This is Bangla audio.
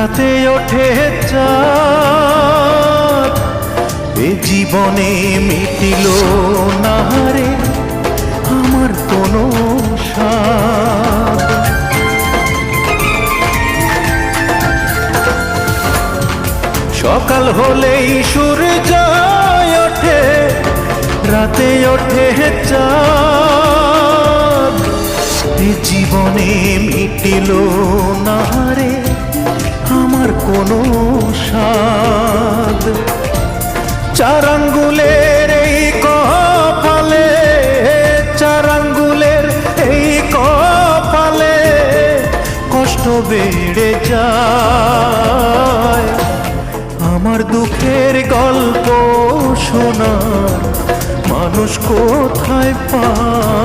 রাতে ওঠে চাঁদ। এ জীবনে মিটিল না রে আমার কোনো সকাল হলেই সূর্য ওঠে, রাতে ওঠে এ জীবনে মিটিল না স্বাদ চার আঙ্গুলের এই কপালে চার আঙ্গুলের এই কপালে কষ্ট বেড়ে যায়। আমার দুঃখের গল্প শোনার মানুষ কোথায় পাই